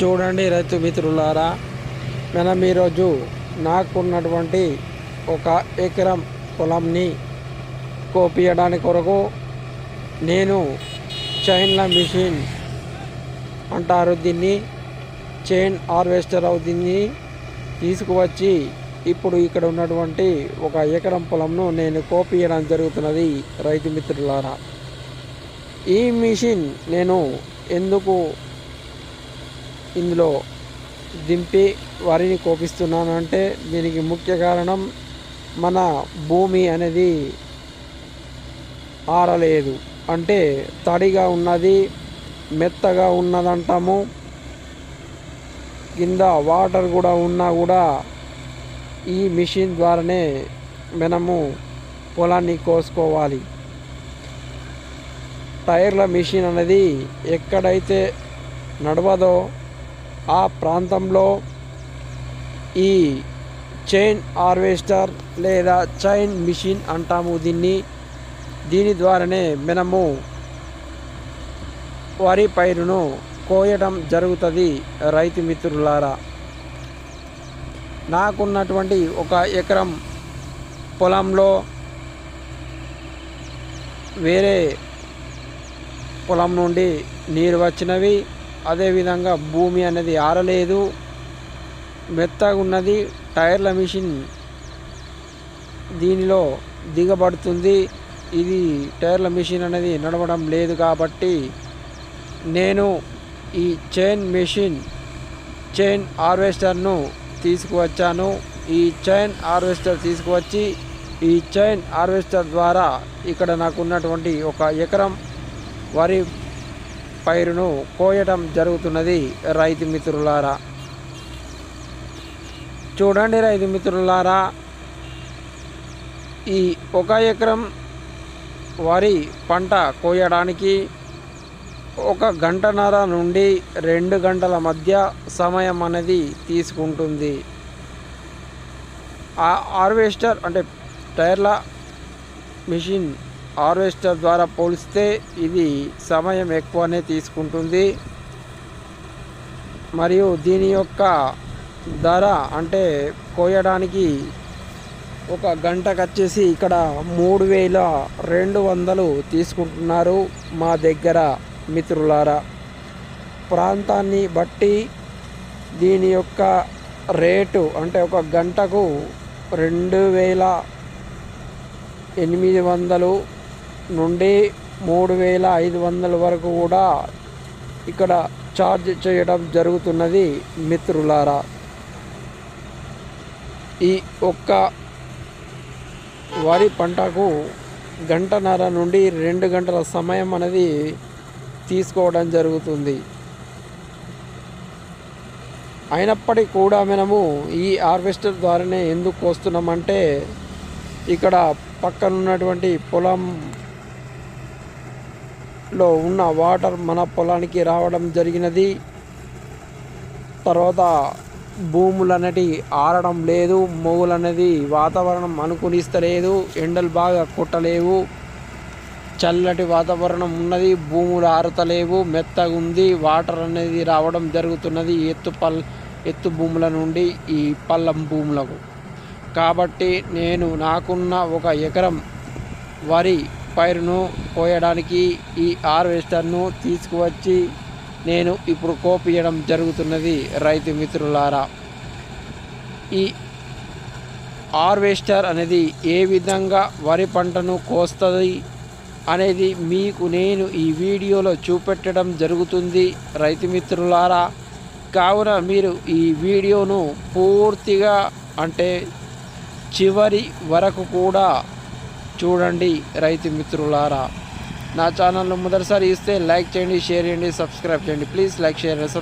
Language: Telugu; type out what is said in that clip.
చూడండి రైతు మిత్రులారా మనం ఈరోజు నాకున్నటువంటి ఒక ఎకరం పొలంని కోపియడానికి కొరకు నేను చైన్ల మిషన్ అంటారు దీన్ని చైన్ హార్వెస్టర్ అవు దీన్ని తీసుకువచ్చి ఇప్పుడు ఇక్కడ ఉన్నటువంటి ఒక ఎకరం పొలంను నేను కోపియడం జరుగుతున్నది రైతు మిత్రులారా. ఈ మిషన్ నేను ఎందుకు ఇందులో దింపి వరిని కోపిస్తున్నాను అంటే దీనికి ముఖ్య కారణం మన భూమి అనేది ఆరలేదు. అంటే తడిగా ఉన్నది మెత్తగా ఉన్నదంటాము. కింద వాటర్ కూడా ఉన్నా కూడా ఈ మిషన్ ద్వారానే మనము పొలాన్ని కోసుకోవాలి. టైర్ల మిషన్ అనేది ఎక్కడైతే నడవదో ఆ ప్రాంతంలో ఈ చైన్ హార్వెస్టర్ లేదా చైన్ మిషన్ అంటాము దీన్ని. దీని ద్వారానే మనము వరి పైరును కోయడం జరుగుతుంది రైతు మిత్రులారా. నాకున్నటువంటి ఒక ఎకరం పొలంలో వేరే పొలం నుండి నీరు వచ్చినవి. అదేవిధంగా భూమి అనేది ఆరలేదు. మెత్తగా ఉన్నది టైర్ల మిషన్ దీనిలో దిగబడుతుంది. ఇది టైర్ల మిషన్ అనేది నడవడం లేదు కాబట్టి నేను ఈ చైన్ మెషిన్ చైన్ హార్వెస్టర్ను తీసుకువచ్చాను. ఈ చైన్ హార్వెస్టర్ తీసుకువచ్చి ఈ చైన్ హార్వెస్టర్ ద్వారా ఇక్కడ నాకు ఉన్నటువంటి ఒక ఎకరం వరి పైరును కోయటం జరుగుతున్నది రైతు మిత్రులారా. చూడండి రైతు మిత్రులారా ఈ ఒక ఎకరం వరి పంట కోయడానికి ఒక గంటన్నర నుండి రెండు గంటల మధ్య సమయం అనేది తీసుకుంటుంది. ఆ హార్వెస్టర్ అంటే టైర్ల మిషన్ హార్వెస్టర్ ద్వారా పోలిస్తే ఇది సమయం ఎక్కువనే తీసుకుంటుంది. మరియు దీని యొక్క ధర అంటే కోయడానికి ఒక గంటకు వచ్చేసి ఇక్కడ మూడు వేల రెండు వందలు తీసుకుంటున్నారు మా దగ్గర మిత్రులారా. ప్రాంతాన్ని బట్టి దీని యొక్క రేటు అంటే ఒక గంటకు రెండు వేల ఎనిమిది వందలు నుండి మూడు వేల ఐదు వందల వరకు కూడా ఇక్కడ ఛార్జ్ చేయడం జరుగుతున్నది మిత్రులారా. ఈ ఒక్క వరి పంటకు గంటన్నర నుండి రెండు గంటల సమయం అనేది తీసుకోవడం జరుగుతుంది. అయినప్పటికీ కూడా మనము ఈ హార్వెస్టర్ ద్వారానే ఎందుకు వస్తున్నామంటే ఇక్కడ పక్కనున్నటువంటి పొలం లో ఉన్న వాటర్ మన పొలానికి రావడం జరిగినది. తర్వాత భూములు అనేటి ఆరడం లేదు మొగులు అనేది వాతావరణం అనుకూలిస్తలేదు ఎండలు బాగా కొట్టలేవు చల్లటి వాతావరణం ఉన్నది భూములు ఆరుతలేవు మెత్తగా ఉంది వాటర్ అనేది రావడం జరుగుతున్నది ఎత్తు పల్ ఎత్తు భూముల నుండి ఈ పల్లం భూములకు. కాబట్టి నేను నాకున్న ఒక ఎకరం వరి పైరును కోయడానికి ఈ హార్వెస్టర్ను తీసుకువచ్చి నేను ఇప్పుడు కోపియడం జరుగుతున్నది రైతు మిత్రులారా. ఈ హార్వెస్టర్ అనేది ఏ విధంగా వరి పంటను కోస్తుంది అనేది మీకు నేను ఈ వీడియోలో చూపెట్టడం జరుగుతుంది రైతు మిత్రులారా. కావున మీరు ఈ వీడియోను పూర్తిగా అంటే చివరి వరకు కూడా చూడండి రైతు మిత్రులారా. నా ఛానల్ను మొదటిసారి ఇస్తే లైక్ చేయండి షేర్ చేయండి సబ్స్క్రైబ్ చేయండి. Please like share subscribe.